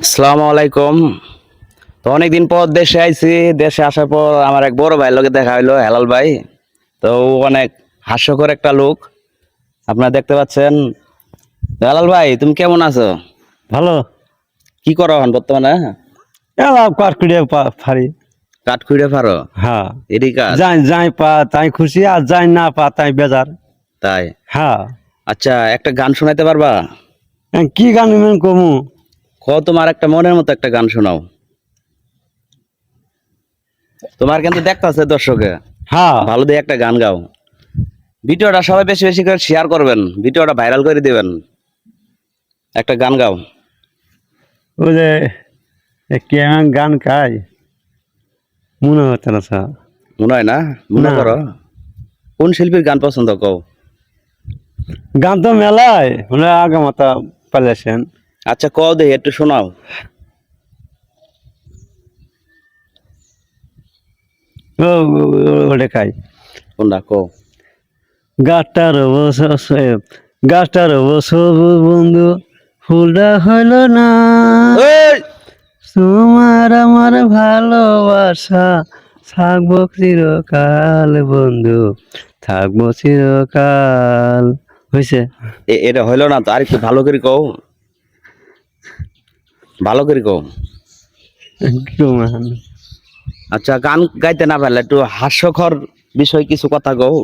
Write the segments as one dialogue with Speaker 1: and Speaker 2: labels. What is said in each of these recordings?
Speaker 1: আসসালামু আলাইকুম। তো অনেকদিন পর দেশে আইছি দেশে আসার পর আমার এক বড় ভাইয়ের লোকে দেখা হইল হেলাল ভাই। তো ও অনেক হাস্যকর একটা লোক। আপনারা দেখতে পাচ্ছেন। হেলাল ভাই তুমি কেমন আছো?
Speaker 2: ভালো।
Speaker 1: কি করো এখন বর্তমানে?
Speaker 2: এলা কাঠ কুড়িয়ে ফারি
Speaker 1: কাঠ খুঁড়ে পারো
Speaker 2: হ্যাঁ।
Speaker 1: এরই কাজ?
Speaker 2: যাই যাই পা তাই খুশি আর যাই না পা তাই বেজার।
Speaker 1: তাই?
Speaker 2: হ্যাঁ।
Speaker 1: আচ্ছা একটা গান শোনাইতে পারবা?
Speaker 2: কি গান মেন কমু?
Speaker 1: ক তোমার একটা মনের মতো একটা গান শোনাও। তোমার কিন্তু দেখতেছে দর্শকে।
Speaker 2: হ্যাঁ।
Speaker 1: ভালো দিয়ে একটা গান গাও। ভিডিওটা সবাই বেশি বেশি করে শেয়ার করবেন। ভিডিওটা ভাইরাল করে দিবেন। একটা গান গাও।
Speaker 2: ও যে কেমন গান খাই মনে হচ্ছে না স্যার।
Speaker 1: মনে হয় না? মনে করো। কোন শিল্পীর গান পছন্দ কও?
Speaker 2: গান তো মেলায়। বলে আগে মাতা পালিয়েছেন।
Speaker 1: আচ্ছা কও দেখি একটু শোনাও।
Speaker 2: ওটা খাই
Speaker 1: কোনটা কও?
Speaker 2: গাছটার গাছটার বছর বন্ধু ফুলটা হইল না! তোমার আমার ভালোবাসা থাকব চিরকাল বন্ধু থাকব চিরকাল। হয়েছে
Speaker 1: এটা হইল না তো আর একটু ভালো করে কও। ভালো করে কও আচ্ছা গান গাইতে না পারলে একটু হাস্যকর বিষয় কিছু কথা কও।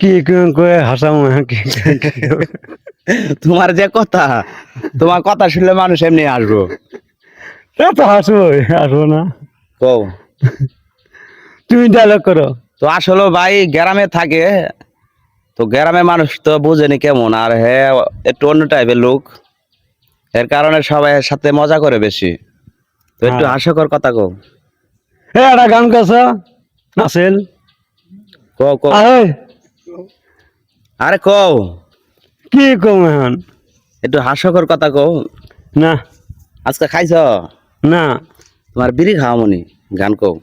Speaker 2: কি কি করে হাসামো
Speaker 1: তোমার যে কথা তোমার কথা শুনলে মানুষ এমনি আসব
Speaker 2: তা হাসবো হাসবো না।
Speaker 1: কও।
Speaker 2: তুমি ডায়লগ করো।
Speaker 1: তো আসলে ভাই গ্রামে থাকে তো গ্রামে মানুষ তো বুঝেনি কেমন আর হ্যাঁ একটু অন্য টাইপের লোক। এর কারণে সবাই এর সাথে মজা করে বেশি। তো একটু
Speaker 2: হ্যাঁ।
Speaker 1: হাস্যকর কথা কও।
Speaker 2: এ একটা গান গাছ নাচেল
Speaker 1: কও কও।
Speaker 2: আরে
Speaker 1: আরে কও।
Speaker 2: কি কম এখন?
Speaker 1: একটু হাস্যকর কথা কও।
Speaker 2: না।
Speaker 1: আজকে খাইছ?
Speaker 2: না।
Speaker 1: তোমার বিড়ি খাওয়া মনি গান কও।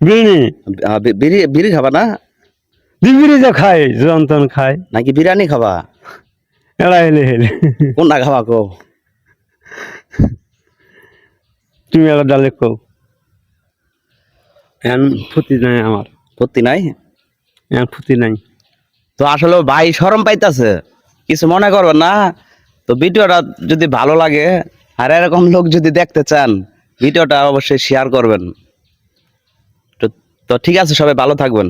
Speaker 2: বিড়ি
Speaker 1: বিড়ি খাবা না?
Speaker 2: দিবিরি যে খাই যন্তন খাই
Speaker 1: নাকি বিরিয়ানি খাবা?
Speaker 2: এরা হেলে হেলে।
Speaker 1: কোনটা খাবা কো
Speaker 2: তুমি একটা ডালে কো এখন ফুটি নাই আমার।
Speaker 1: সত্যি নাই?
Speaker 2: এখন ফুটি নাই।
Speaker 1: তো আসলে ভাই সরম পাইতাছে। কিছু মনে করবেন না? তো ভিডিওটা যদি ভালো লাগে আর এরকম লোক যদি দেখতে চান ভিডিওটা অবশ্যই শেয়ার করবেন। তো ঠিক আছে সবাই ভালো থাকবেন।